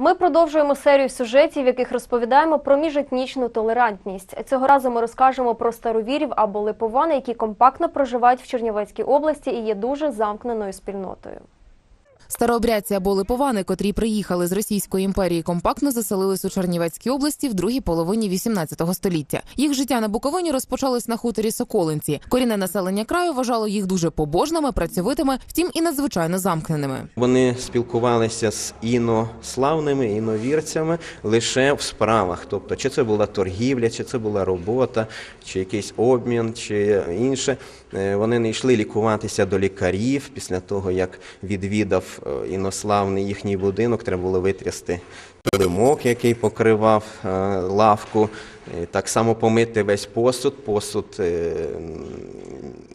Ми продовжуємо серію сюжетів, в яких розповідаємо про міжетнічну толерантність. Цього разу ми розкажемо про старовірів або липовани, які компактно проживають в Чернівецькій області і є дуже замкненою спільнотою. Старообрядці або липовани, котрі приїхали з Російської імперії, компактно заселились у Чернівецькій області в другій половині 18 століття. Їх життя на Буковині розпочалось на хуторі Соколинці. Корінне населення краю вважало їх дуже побожними, працьовитими, втім і надзвичайно замкненими. Вони спілкувалися з інославними, іновірцями лише в справах. Тобто, чи це була торгівля, чи це була робота, чи якийсь обмін, чи інше. Е, Вони не йшли лікуватися до лікарів після того, як відвідав інославний їхній будинок, треба було витрясти килимок, який покривав е, лавку. Е, Так само помити весь посуд, посуд е,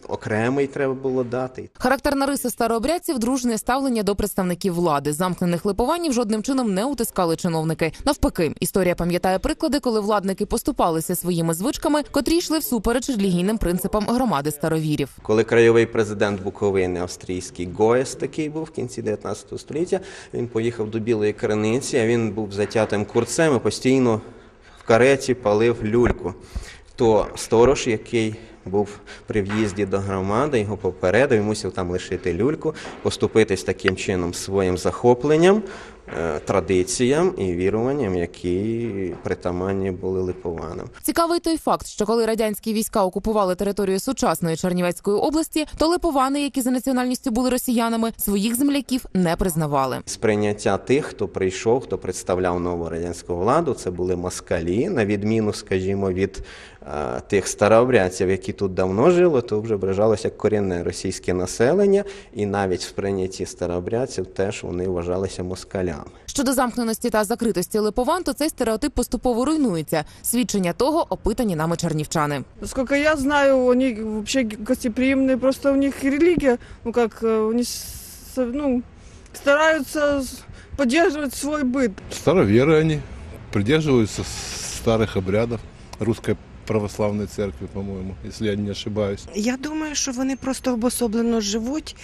окремий треба було дати. Характерна риса старообрядців дружне ставлення до представників влади. Замкнених липованів жодним чином не утискали чиновники. Навпаки, історія пам'ятає приклади, коли владники поступалися своїми звичками, котрі йшли всупереч релігійним принципам громади старовірів. Коли краєвий президент Буковини австрійський Гоєс такий був в кінці 19 століття, він поїхав до Білої Криниці, а він був затятим курцем і постійно в кареті палив люльку. То сторож, який був при в'їзді до громади, його попередив, і мусив там лишити люльку, поступитись таким чином своїм захопленням, е, традиціям і віруванням, які притаманні були липованам. Цікавий той факт, що коли радянські війська окупували територію сучасної Чернівецької області, то липовани, які за національністю були росіянами, своїх земляків не признавали. Сприйняття тих, хто прийшов, хто представляв нову радянську владу, це були москалі, на відміну, скажімо, від тих старообрядців, які тут давно жили, то вже вважалося як корінне російське населення, і навіть в сприйнятті старообрядців теж вони вважалися москалями. Щодо замкненості та закритості липован, то цей стереотип поступово руйнується. Свідчення того опитані нами чернівчани. Насколько я знаю, они вообще гостеприимные, просто у них религия, ну как, э, они с- ну, стараются с- поддерживать свой быт. Староверы они, придерживаются старых обрядов русской православной церкви, по-моему, если я не ошибаюсь. Я думаю, що вони просто обособлено живуть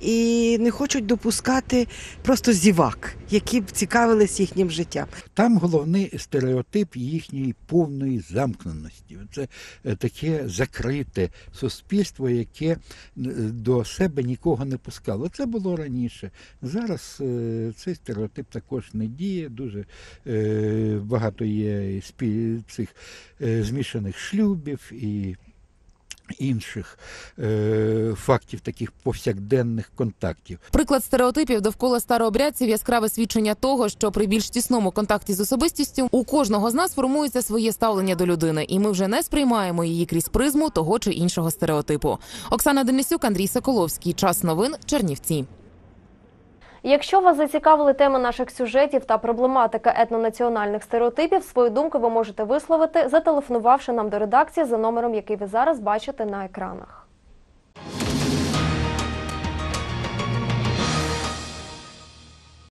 і не хочуть допускати просто зівак, які б цікавились їхнім життям. Там головний стереотип їхньої повної замкненості. Це е, таке закрите суспільство, яке е, до себе нікого не пускало. Це було раніше. Зараз е, цей стереотип також не діє. Дуже багато є цих змішаних шлюбів і. Інших е, фактів таких повсякденних контактів. Приклад стереотипів довкола старообрядців яскраве свідчення того, що при більш тісному контакті з особистістю у кожного з нас формується своє ставлення до людини, і ми вже не сприймаємо її крізь призму того чи іншого стереотипу. Оксана Денисюк, Андрій Соколовський. Час новин Чернівці. Якщо вас зацікавили теми наших сюжетів та проблематика етнонаціональних стереотипів, свою думку ви можете висловити, зателефонувавши нам до редакції за номером, який ви зараз бачите на екранах.